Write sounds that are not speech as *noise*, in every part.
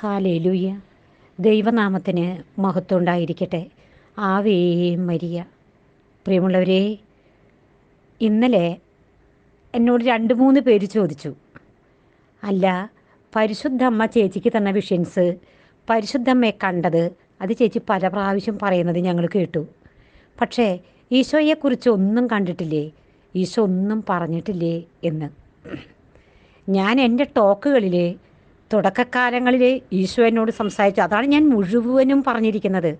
Hallelujah. ദൈവനാമത്തിന് മഹത്വം ഉണ്ടായിരിക്കട്ടെ ആവേ മരിയ. പ്രിയമുള്ളവരെ ഇന്നലെ എന്നോട് രണ്ട് മൂന്ന് പേര് ചോദിച്ചു. അല്ല പരിശുദ്ധ അമ്മ ചേച്ചിക്ക് തന്ന വിഷൻസ് പരിശുദ്ധമ്മയെ കണ്ടത് അത് ചേച്ചി പല പ്രാവശ്യം പറയുന്നത് ഞങ്ങൾ കേട്ടു. പക്ഷേ ഈശോയെക്കുറിച്ച് ഒന്നും കണ്ടിട്ടില്ലേ? ഈശോ ഒന്നും പറഞ്ഞിട്ടില്ലേ എന്ന്. ഞാൻ എന്റെ ടോക്കുകളിൽ തുടക്കകാലങ്ങളിൽ ഈശോ എന്നോട് സംസാരിച്ചു. അതാണ് ഞാൻ മുഴുവനും പറഞ്ഞിരിക്കുന്നത്.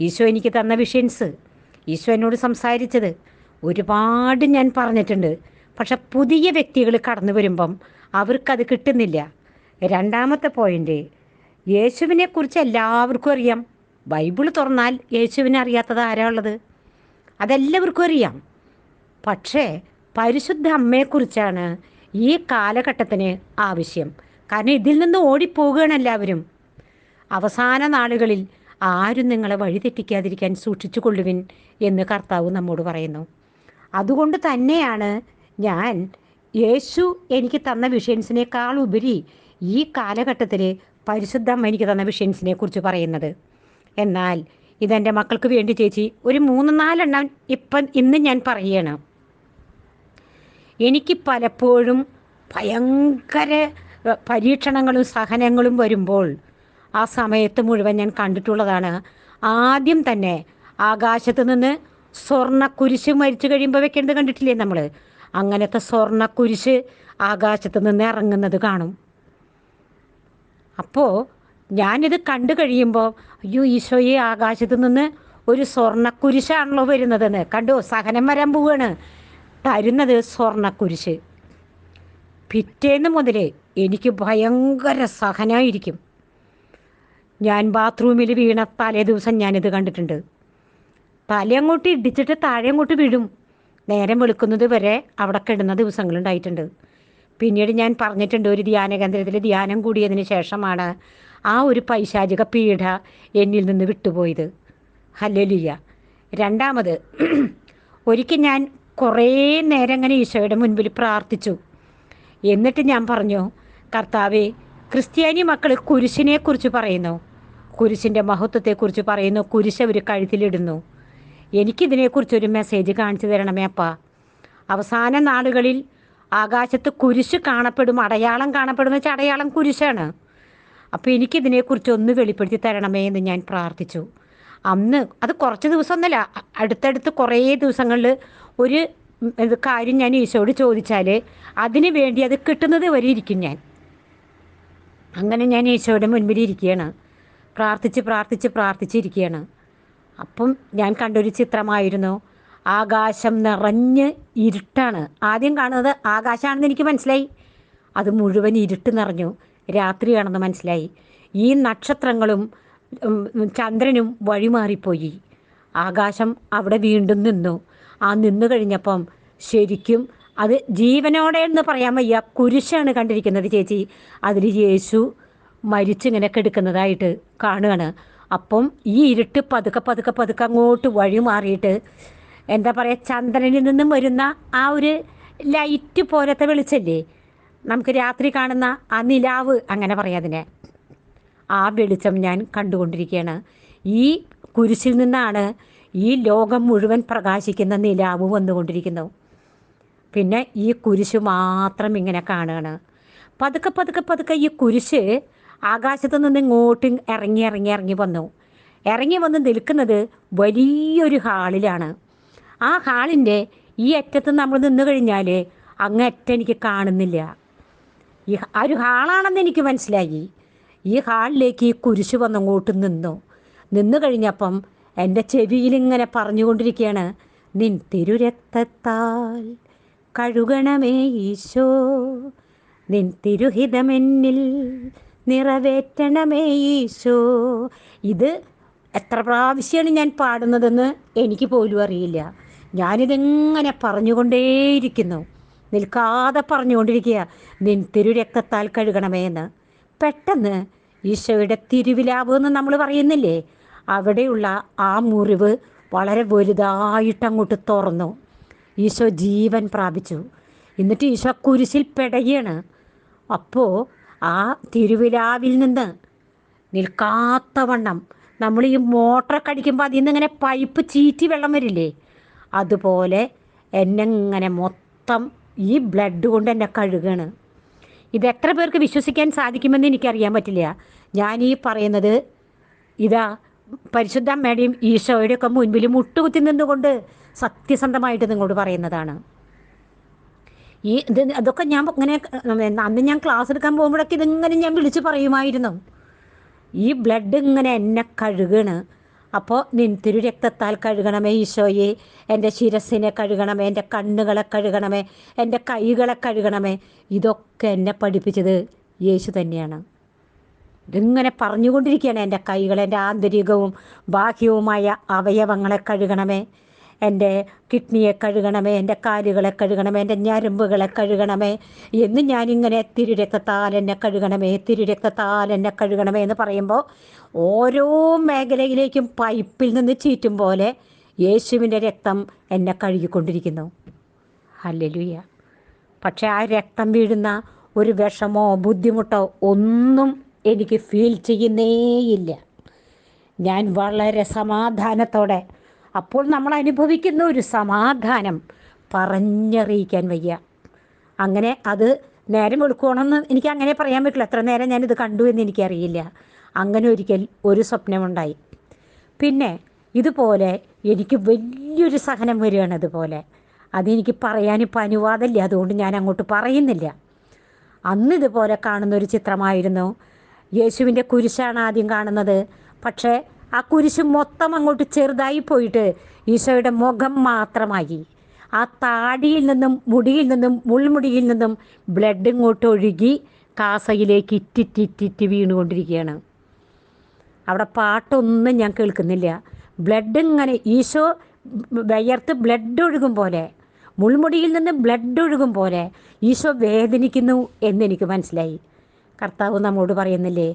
ഈശോ എനിക്ക് തന്ന വിഷൻസ് ഈശോ എന്നോട് സംസാരിച്ചത് ഒരുപാട് ഞാൻ പറഞ്ഞിട്ടുണ്ട്. പക്ഷെ പുതിയ വ്യക്തികൾ കടന്നു വരുമ്പം അവർക്കത് കിട്ടുന്നില്ല. രണ്ടാമത്തെ പോയിന്റ് യേശുവിനെക്കുറിച്ച് എല്ലാവർക്കും അറിയാം. ബൈബിൾ തുറന്നാൽ യേശുവിനെ അറിയാത്തത് ആരാ ഉള്ളത്? അതെല്ലാവർക്കും അറിയാം. പക്ഷേ പരിശുദ്ധ അമ്മയെക്കുറിച്ചാണ് ഈ കാലഘട്ടത്തിന് ആവശ്യം. കാരണം ഇതിൽ നിന്ന് ഓടിപ്പോകുകയാണ് എല്ലാവരും. അവസാന നാളുകളിൽ ആരും നിങ്ങളെ വഴിതെറ്റിക്കാതിരിക്കാൻ സൂക്ഷിച്ചു കൊള്ളുവിൻ എന്ന് കർത്താവ് നമ്മോട് പറയുന്നു. അതുകൊണ്ട് തന്നെയാണ് ഞാൻ യേശു എനിക്ക് തന്ന വിഷൻസിനേക്കാൾ ഉപരി ഈ കാലഘട്ടത്തിൽ പരിശുദ്ധം എനിക്ക് തന്ന വിഷൻസിനെ കുറിച്ച് പറയുന്നത്. എന്നാൽ ഇതെന്റെ മക്കൾക്ക് വേണ്ടി ചേച്ചി ഒരു മൂന്ന് നാലെണ്ണം ഇപ്പം ഇന്ന് ഞാൻ പറയണം എനിക്ക് പലപ്പോഴും ഭയങ്കര പരീക്ഷണങ്ങളും സഹനങ്ങളും വരുമ്പോൾ ആ സമയത്ത് മുഴുവൻ ഞാൻ കണ്ടിട്ടുള്ളതാണ്. ആദ്യം തന്നെ ആകാശത്ത് നിന്ന് സ്വർണ കുരിശ് മരിച്ചു കഴിയുമ്പോൾ വെക്കേണ്ടത് കണ്ടിട്ടില്ലേ നമ്മൾ അങ്ങനത്തെ സ്വർണ കുരിശ് ആകാശത്ത് നിന്ന് ഇറങ്ങുന്നത് കാണും. അപ്പോൾ ഞാനിത് കണ്ടു കഴിയുമ്പോൾ അയ്യോ ഈശോയെ ആകാശത്ത് നിന്ന് ഒരു സ്വർണക്കുരിശാണല്ലോ വരുന്നതെന്ന്. കണ്ടോ? സഹനം വരാൻ പോവുകയാണ് തരുന്നത് സ്വർണക്കുരിശ് പിറ്റേന്ന് മുതൽ എനിക്ക് ഭയങ്കര സഹനമായിരിക്കും ഞാൻ ബാത്റൂമിൽ വീണ തലേ ദിവസം ഞാനിത് കണ്ടിട്ടുണ്ട്. തല അങ്ങോട്ട് ഇടിച്ചിട്ട് താഴെ അങ്ങോട്ട് വീഴും. നേരം വെളുക്കുന്നത് വരെ അവിടെ കിടന്ന ദിവസങ്ങളുണ്ടായിട്ടുണ്ട് പിന്നീട് ഞാൻ പറഞ്ഞിട്ടുണ്ട് ഒരു ധ്യാന കേന്ദ്രത്തിൽ ധ്യാനം കൂടിയതിന് ശേഷമാണ് ആ ഒരു പൈശാചിക പീഡ എന്നിൽ നിന്ന് വിട്ടുപോയത്. ഹല്ലലിയ. രണ്ടാമത് *clears throat* ഒരിക്കൽ ഞാൻ കുറേ നേരം അങ്ങനെ ഈശോയുടെ മുൻപിൽ പ്രാർത്ഥിച്ചു. എന്നിട്ട് ഞാൻ പറഞ്ഞു കർത്താവേ ക്രിസ്ത്യാനി മക്കൾ കുരിശിനെക്കുറിച്ച് പറയുന്നു. കുരിശിന്റെ മഹത്വത്തെക്കുറിച്ച് പറയുന്നു. കുരിശ് അവർ കഴുത്തിലിടുന്നു. എനിക്കിതിനെക്കുറിച്ചൊരു മെസ്സേജ് കാണിച്ചു തരണമേ അപ്പാ. അവസാന നാളുകളിൽ ആകാശത്ത് കുരിശ് കാണപ്പെടും അടയാളം കാണപ്പെടും വെച്ചാൽ അടയാളം കുരിശാണ്. അപ്പോൾ എനിക്കിതിനെക്കുറിച്ച് ഒന്ന് വെളിപ്പെടുത്തി തരണമേ എന്ന് ഞാൻ പ്രാർത്ഥിച്ചു. അന്ന് അത് കുറച്ച് ദിവസമൊന്നുമല്ല അടുത്തടുത്ത് കുറേ ദിവസങ്ങളിൽ ഒരു ഇത് കാര്യം ഞാൻ ഈശോയോട് ചോദിച്ചാൽ അതിന് വേണ്ടി അത് കിട്ടുന്നത് വരെ ഇരിക്കും ഞാൻ. അങ്ങനെ ഞാൻ ഈശോയുടെ മുൻപിൽ ഇരിക്കുകയാണ്. പ്രാർത്ഥിച്ച് പ്രാർത്ഥിച്ച് പ്രാർത്ഥിച്ചിരിക്കുകയാണ് അപ്പം ഞാൻ കണ്ടൊരു ചിത്രമായിരുന്നു. ആകാശം നിറഞ്ഞ് ഇരുട്ടാണ്. ആദ്യം കാണുന്നത് ആകാശമാണെന്ന് എനിക്ക് മനസ്സിലായി. അത് മുഴുവൻ ഇരുട്ട് നിറഞ്ഞു. രാത്രിയാണെന്ന് മനസ്സിലായി. ഈ നക്ഷത്രങ്ങളും ചന്ദ്രനും വഴിമാറിപ്പോയി. ആകാശം അവിടെ വീണ്ടും നിന്നു. ആ നിന്നു കഴിഞ്ഞപ്പം ശരിക്കും അത് ജീവനോടെ എന്ന് പറയാൻ വയ്യ. കുരിശാണ് കണ്ടിരിക്കുന്നത് ചേച്ചി. അതിൽ യേശു മരിച്ചിങ്ങനെ കെടുക്കുന്നതായിട്ട് കാണുകയാണ്. അപ്പം ഈ ഇരുട്ട് പതുക്കെ പതുക്കെ പതുക്കെ അങ്ങോട്ട് വഴി മാറിയിട്ട് എന്താ പറയുക ചന്ദ്രനിൽ നിന്നും വരുന്ന ആ ഒരു ലൈറ്റ് പോലത്തെ വെളിച്ചല്ലേ? നമുക്ക് രാത്രി കാണുന്ന ആ നിലാവ് അങ്ങനെ പറയാം അതിനെ. ആ വെളിച്ചം ഞാൻ കണ്ടുകൊണ്ടിരിക്കുകയാണ്. ഈ കുരിശിൽ നിന്നാണ് ഈ ലോകം മുഴുവൻ പ്രകാശിക്കുന്ന നിലാവ് വന്നുകൊണ്ടിരിക്കുന്നു. പിന്നെ ഈ കുരിശ് മാത്രം ഇങ്ങനെ കാണുകയാണ്. പതുക്കെ പതുക്കെ പതുക്കെ ഈ കുരിശ് ആകാശത്ത് നിന്ന് ഇങ്ങോട്ട് ഇറങ്ങി ഇറങ്ങി ഇറങ്ങി വന്നു. ഇറങ്ങി വന്ന് നിൽക്കുന്നത് വലിയൊരു ഹാളിലാണ്. ആ ഹാളിന്റെ ഈ അറ്റത്ത് നമ്മൾ നിന്ന് കഴിഞ്ഞാൽ അങ്ങ് അറ്റം എനിക്ക് കാണുന്നില്ല. ഈ ആ ഒരു ഹാളാണെന്ന് എനിക്ക് മനസ്സിലായി. ഈ ഹാളിലേക്ക് ഈ കുരിശ് വന്നങ്ങോട്ട് നിന്നു. നിന്നു കഴിഞ്ഞപ്പം എന്റെ ചെവിയിലിങ്ങനെ പറഞ്ഞുകൊണ്ടിരിക്കുകയാണ്. നിൻ തിരുരക്തത്താൽ കഴുകണമേ ഈശോ. നിൻ തിരുഹിതമെന്നിൽ നിറവേറ്റണമേ ഈശോ. ഇത് എത്ര പ്രാവശ്യമാണ് ഞാൻ പാടുന്നതെന്ന് എനിക്ക് പോലും അറിയില്ല. ഞാനിതെങ്ങനെ പറഞ്ഞുകൊണ്ടേയിരിക്കുന്നു? നിൽക്കാതെ പറഞ്ഞുകൊണ്ടിരിക്കുക നിൻ തിരുരക്തത്താൽ കഴുകണമേ എന്ന്. പെട്ടെന്ന് ഈശോയുടെ തിരുവിലാവ് എന്ന് നമ്മൾ പറയുന്നില്ലേ? അവിടെയുള്ള ആ മുറിവ് വളരെ വലുതായിട്ട് അങ്ങോട്ട് തുറന്നു. ഈശോ ജീവൻ പ്രാപിച്ചു. എന്നിട്ട് ഈശോ കുരിശിൽ പെടയാണ്. അപ്പോൾ ആ തിരുവിലാവിൽ നിന്ന് നിൽക്കാത്തവണ്ണം നമ്മൾ ഈ മോട്ടറൊക്കെ അടിക്കുമ്പോൾ അതിൽ നിന്ന് ഇങ്ങനെ പൈപ്പ് ചീറ്റി വെള്ളം വരില്ലേ? അതുപോലെ എന്നെ ഇങ്ങനെ മൊത്തം ഈ ബ്ലഡ് കൊണ്ട് എന്നെ കഴുകാണ്. ഇത് എത്ര പേർക്ക് വിശ്വസിക്കാൻ സാധിക്കുമെന്ന് എനിക്കറിയാൻ പറ്റില്ല. ഞാൻ ഈ പറയുന്നത് ഇതാ പരിശുദ്ധ അമ്മയുടെയും ഈശോയുടെ ഒക്കെ മുൻപിൽ മുട്ടുകുത്തി നിന്നുകൊണ്ട് സത്യസന്ധമായിട്ട് നിങ്ങളോട് പറയുന്നതാണ്. ഈ ഇത് അതൊക്കെ ഞാൻ ഇങ്ങനെ അന്ന് ഞാൻ ക്ലാസ് എടുക്കാൻ പോകുമ്പോഴൊക്കെ ഇതിങ്ങനെ ഞാൻ വിളിച്ച് പറയുമായിരുന്നു. ഈ ബ്ലഡ് ഇങ്ങനെ എന്നെ കഴുകണ്. അപ്പോൾ നിൻതിരു രക്തത്താൽ കഴുകണമേ ഈശോയെ. എന്റെ ശിരസിനെ കഴുകണമേ എന്റെ കണ്ണുകളെ കഴുകണമേ എന്റെ കൈകളെ കഴുകണമേ. ഇതൊക്കെ എന്നെ പഠിപ്പിച്ചത് യേശു തന്നെയാണ്. ഇതിങ്ങനെ പറഞ്ഞുകൊണ്ടിരിക്കുകയാണ് എന്റെ കൈകൾ എന്റെ ആന്തരികവും ബാഹ്യവുമായ അവയവങ്ങളെ കഴുകണമേ എന്റെ കിഡ്നിയെ കഴുകണമേ എന്റെ കാലുകളെ കഴുകണമേ എന്റെ ഞരമ്പുകളെ കഴുകണമേ എന്ന് ഞാനിങ്ങനെ തിരുരക്തത്താൽ എന്നെ കഴുകണമേ തിരുരക്തത്താൽ എന്നെ കഴുകണമേ എന്ന് പറയുമ്പോൾ ഓരോ മേഖലയിലേക്കും പൈപ്പിൽ നിന്ന് ചീറ്റും പോലെ യേശുവിന്റെ രക്തം എന്നെ കഴുകിക്കൊണ്ടിരിക്കുന്നു. ഹല്ലേലൂയ. പക്ഷേ ആ രക്തം വീഴുന്ന ഒരു വിഷമോ ബുദ്ധിമുട്ടോ ഒന്നും എനിക്ക് ഫീൽ ചെയ്യുന്നേയില്ല. ഞാൻ വളരെ സമാധാനത്തോടെ അപ്പോൾ നമ്മൾ അനുഭവിക്കുന്ന ഒരു സമാധാനം പറഞ്ഞറിയിക്കാൻ വയ്യ. അങ്ങനെ അത് നേരം എടുക്കണമെന്ന് എനിക്ക് അങ്ങനെ പറയാൻ പറ്റില്ല. എത്ര നേരം ഞാനിത് കണ്ടു എന്ന് എനിക്കറിയില്ല. അങ്ങനെ ഒരിക്കൽ ഒരു സ്വപ്നമുണ്ടായി. പിന്നെ ഇതുപോലെ എനിക്ക് വലിയൊരു സഹനം വരികയാണ് അതുപോലെ അതെനിക്ക് പറയാനിപ്പോൾ അനുവാദമില്ല. അതുകൊണ്ട് ഞാൻ അങ്ങോട്ട് പറയുന്നില്ല. അന്ന് ഇതുപോലെ കാണുന്ന ഒരു ചിത്രമായിരുന്നു. യേശുവിന്റെ കുരിശാണ് ആദ്യം കാണുന്നത്. പക്ഷേ ആ കുരിശ് മൊത്തം അങ്ങോട്ട് ചെറുതായി പോയിട്ട് ഈശോയുടെ മുഖം മാത്രമായി. ആ താടിയിൽ നിന്നും മുടിയിൽ നിന്നും മുൾമുടിയിൽ നിന്നും ബ്ലഡ് ഇങ്ങോട്ട് ഒഴുകി കാസയിലേക്ക് ഇറ്റിറ്റിറ്റിറ്റി വീണുകൊണ്ടിരിക്കുകയാണ്. അവിടെ പാട്ടൊന്നും ഞാൻ കേൾക്കുന്നില്ല. ബ്ലഡ് ഇങ്ങനെ ഈശോ വിയർത്ത് ബ്ലഡ് ഒഴുകും പോലെ മുൾമുടിയിൽ നിന്ന് ബ്ലഡ് ഒഴുകും പോലെ ഈശോ വേദനിക്കുന്നു എന്നെനിക്ക് മനസ്സിലായി. കർത്താവ് നമ്മോട് പറയുന്നില്ലേ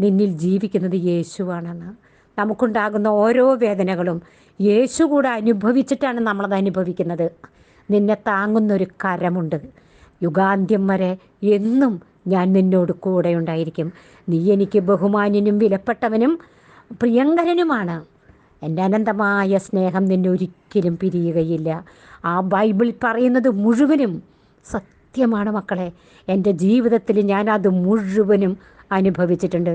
നിന്നിൽ ജീവിക്കുന്നത് യേശുവാണെന്ന്. നമുക്കുണ്ടാകുന്ന ഓരോ വേദനകളും യേശു കൂടെ അനുഭവിച്ചിട്ടാണ് നമ്മളത് അനുഭവിക്കുന്നത്. നിന്നെ താങ്ങുന്നൊരു കരമുണ്ട്. യുഗാന്ത്യം വരെ എന്നും ഞാൻ നിന്നോട് കൂടെ ഉണ്ടായിരിക്കും. നീ എനിക്ക് ബഹുമാന്യനും വിലപ്പെട്ടവനും പ്രിയങ്കരനുമാണ്. എന്റെ അനന്തമായ സ്നേഹം നിന്നെ ഒരിക്കലും പിരിയുകയില്ല. ആ ബൈബിൾ പറയുന്നത് മുഴുവനും സത്യമാണ് മക്കളെ. എന്റെ ജീവിതത്തിൽ ഞാൻ അത് മുഴുവനും അനുഭവിച്ചിട്ടുണ്ട്.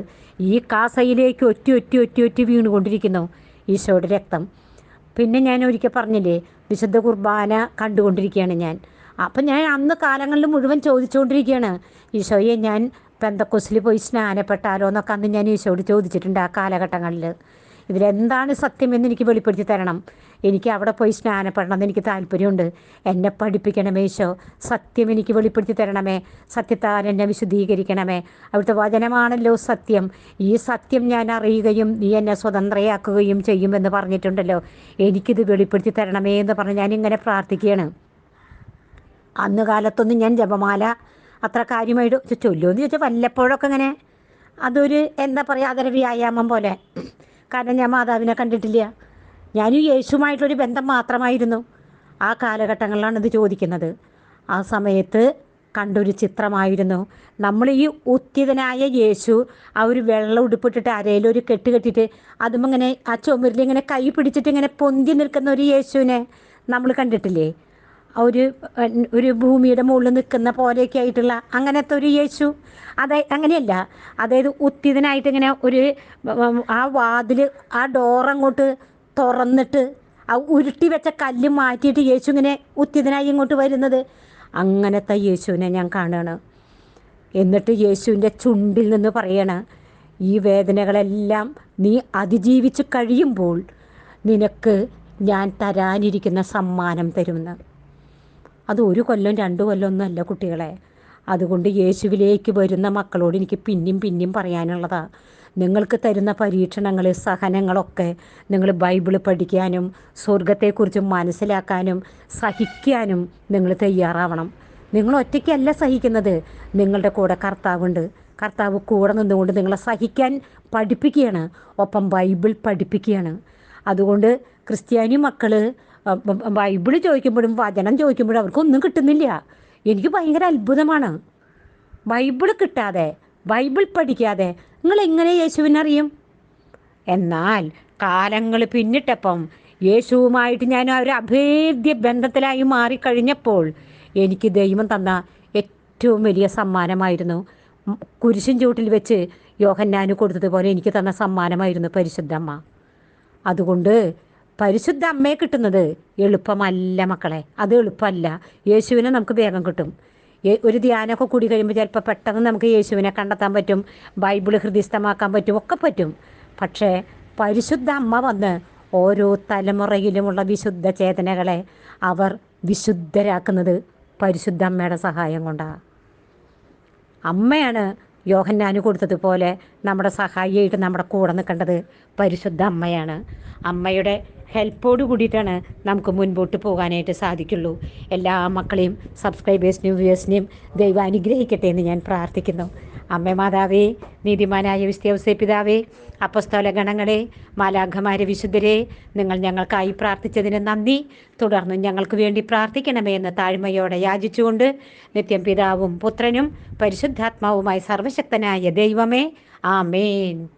ഈ കാസയിലേക്ക് ഒറ്റി ഒറ്റി ഒറ്റി ഒറ്റി വീണുകൊണ്ടിരിക്കുന്നു ഈശോയുടെ രക്തം. പിന്നെ ഞാൻ ഒരിക്കൽ പറഞ്ഞില്ലേ വിശുദ്ധ കുർബാന കണ്ടുകൊണ്ടിരിക്കുകയാണ് ഞാൻ. അപ്പം ഞാൻ അന്ന് കാലങ്ങളിൽ മുഴുവൻ ചോദിച്ചുകൊണ്ടിരിക്കുകയാണ് ഈശോയെ ഞാൻ പെന്തക്കൊസിൽ പോയി സ്നാനപ്പെട്ടാലോ എന്നൊക്കെ അന്ന് ഞാൻ ഈശോയോട് ചോദിച്ചിട്ടുണ്ട് ആ കാലഘട്ടങ്ങളിൽ. ഇതിലെന്താണ് സത്യം എന്ന് എനിക്ക് വെളിപ്പെടുത്തി തരണം. എനിക്ക് അവിടെ പോയി സ്നാനപ്പെടണം എന്ന് എനിക്ക് താല്പര്യമുണ്ട്. എന്നെ പഠിപ്പിക്കണമേ ഈശോ. സത്യം എനിക്ക് വെളിപ്പെടുത്തി തരണമേ. സത്യത്താൽ എന്നെ വിശുദ്ധീകരിക്കണമേ. അവിടുത്തെ വചനമാണല്ലോ സത്യം. ഈ സത്യം ഞാൻ അറിയുകയും നീ എന്നെ സ്വതന്ത്രയാക്കുകയും ചെയ്യുമെന്ന് പറഞ്ഞിട്ടുണ്ടല്ലോ. എനിക്കിത് വെളിപ്പെടുത്തി തരണമേ എന്ന് പറഞ്ഞ് ഞാനിങ്ങനെ പ്രാർത്ഥിക്കുകയാണ്. അന്ന് കാലത്തൊന്നും ഞാൻ ജപമാല അത്ര കാര്യമായിട്ട് ചൊല്ലുമെന്ന് ചോദിച്ചാൽ വല്ലപ്പോഴൊക്കെ ഇങ്ങനെ അതൊരു എന്താ പറയുക അതൊരു വ്യായാമം പോലെ. കാരണം ഞാൻ മാതാവിനെ കണ്ടിട്ടില്ല. ഞാനും യേശുമായിട്ടൊരു ബന്ധം മാത്രമായിരുന്നു. ആ കാലഘട്ടങ്ങളിലാണ് ഇത് ചോദിക്കുന്നത്. ആ സമയത്ത് കണ്ടൊരു ചിത്രമായിരുന്നു. നമ്മൾ ഈ ഉത്തിതനായ യേശു ആ ഒരു വെള്ളം ഉടുപ്പിട്ടിട്ട് ഒരു കെട്ട് കെട്ടിയിട്ട് അതും ഇങ്ങനെ ആ ചുമരിൽ ഇങ്ങനെ കൈ പിടിച്ചിട്ട് ഇങ്ങനെ പൊന്തി നിൽക്കുന്ന ഒരു യേശുവിനെ നമ്മൾ കണ്ടിട്ടില്ലേ? ഒരു ഒരു ഭൂമിയുടെ മുകളിൽ നിൽക്കുന്ന പോലെയൊക്കെ ആയിട്ടുള്ള അങ്ങനത്തെ ഒരു യേശു. അതെ അങ്ങനെയല്ല. അതായത് ഉത്തിതനായിട്ട് ഇങ്ങനെ ഒരു ആ വാതിൽ ആ ഡോർ അങ്ങോട്ട് തുറന്നിട്ട് ആ ഉരുട്ടി വെച്ച കല്ല് മാറ്റിയിട്ട് യേശു ഇങ്ങനെ ഉത്തിതനായി ഇങ്ങോട്ട് വരുന്നത്. അങ്ങനത്തെ യേശുവിനെ ഞാൻ കാണുകയാണ് എന്നിട്ട് യേശുവിന്റെ ചുണ്ടിൽ നിന്ന് പറയണ ഈ വേദനകളെല്ലാം നീ അതിജീവിച്ച് കഴിയുമ്പോൾ നിനക്ക് ഞാൻ തരാനിരിക്കുന്ന സമ്മാനം തരുമെന്ന്. അത് ഒരു കൊല്ലം രണ്ട് കൊല്ലം ഒന്നുമല്ല കുട്ടികളെ. അതുകൊണ്ട് യേശുവിലേക്ക് വരുന്ന മക്കളോട് എനിക്ക് പിന്നെയും പിന്നെയും പറയാനുള്ളതാണ് നിങ്ങൾക്ക് തരുന്ന പരീക്ഷണങ്ങൾ സഹനങ്ങളൊക്കെ നിങ്ങൾ ബൈബിൾ പഠിക്കാനും സ്വർഗത്തെക്കുറിച്ച് മനസ്സിലാക്കാനും സഹിക്കാനും നിങ്ങൾ തയ്യാറാവണം. നിങ്ങൾ ഒറ്റയ്ക്കല്ല സഹിക്കുന്നത്. നിങ്ങളുടെ കൂടെ കർത്താവുണ്ട്. കർത്താവ് കൂടെ നിന്നുകൊണ്ട് നിങ്ങളെ സഹിക്കാൻ പഠിപ്പിക്കുകയാണ്. ഒപ്പം ബൈബിൾ പഠിപ്പിക്കുകയാണ്. അതുകൊണ്ട് ക്രിസ്ത്യാനി മക്കൾ ബൈബിൾ ചോദിക്കുമ്പോഴും വചനം ചോദിക്കുമ്പോഴും അവർക്കൊന്നും കിട്ടുന്നില്ല. എനിക്ക് ഭയങ്കര അത്ഭുതമാണ്. ബൈബിൾ കിട്ടാതെ ബൈബിൾ പഠിക്കാതെ നിങ്ങൾ എങ്ങനെ യേശുവിനറിയും? എന്നാൽ കാലങ്ങൾ പിന്നിട്ടപ്പം യേശുവുമായിട്ട് ഞാൻ ഒരു അഭേദ്യ ബന്ധത്തിലായി മാറിക്കഴിഞ്ഞപ്പോൾ എനിക്ക് ദൈവം തന്ന ഏറ്റവും വലിയ സമ്മാനമായിരുന്നു. കുരിശിൻ ചൂട്ടിൽ വെച്ച് യോഹന്നാന് കൊടുത്തതുപോലെ എനിക്ക് തന്ന സമ്മാനമായിരുന്നു പരിശുദ്ധമ്മ അതുകൊണ്ട് പരിശുദ്ധ അമ്മയെ കിട്ടുന്നത് എളുപ്പമല്ല മക്കളെ. അത് എളുപ്പമല്ല. യേശുവിനെ നമുക്ക് വേഗം കിട്ടും. ഒരു ധ്യാനമൊക്കെ കൂടി കഴിയുമ്പോൾ ചിലപ്പോൾ പെട്ടെന്ന് നമുക്ക് യേശുവിനെ കണ്ടെത്താൻ പറ്റും. ബൈബിൾ ഹൃദയസ്ഥമാക്കാൻ പറ്റും. ഒക്കെ പറ്റും. പക്ഷേ പരിശുദ്ധ അമ്മ വന്ന് ഓരോ തലമുറയിലുമുള്ള വിശുദ്ധ ചേതനകളെ അവർ വിശുദ്ധരാക്കുന്നത് പരിശുദ്ധ അമ്മയുടെ സഹായം കൊണ്ടാണ് അമ്മയാണ് യോഹന്നാന് കൊടുത്തതുപോലെ നമ്മുടെ സഹായിയായിട്ട് നമ്മുടെ കൂടെ നിൽക്കേണ്ടത് പരിശുദ്ധ അമ്മയാണ്. അമ്മയുടെ ഹെൽപ്പോട് കൂടിയിട്ടാണ് നമുക്ക് മുൻപോട്ട് പോകാനായിട്ട് സാധിക്കുള്ളൂ. എല്ലാ മക്കളെയും സബ്സ്ക്രൈബേഴ്സിനെയും വ്യൂവേഴ്സിനെയും ദൈവം അനുഗ്രഹിക്കട്ടെ എന്ന് ഞാൻ പ്രാർത്ഥിക്കുന്നു. അമ്മ മാതാവേ നീതിമാനായ വിസ്തവസേ പിതാവേ അപ്പസ്തോല ഗണങ്ങളെ മാലാഖമാരെ വിശുദ്ധരെ നിങ്ങൾ ഞങ്ങൾക്കായി പ്രാർത്ഥിച്ചതിന് നന്ദി. തുടർന്നും ഞങ്ങൾക്ക് വേണ്ടി പ്രാർത്ഥിക്കണമേ എന്ന് താഴ്മയോടെ യാചിച്ചുകൊണ്ട് നിത്യം പിതാവും പുത്രനും പരിശുദ്ധാത്മാവുമായി സർവശക്തനായ ദൈവമേ ആമേൻ.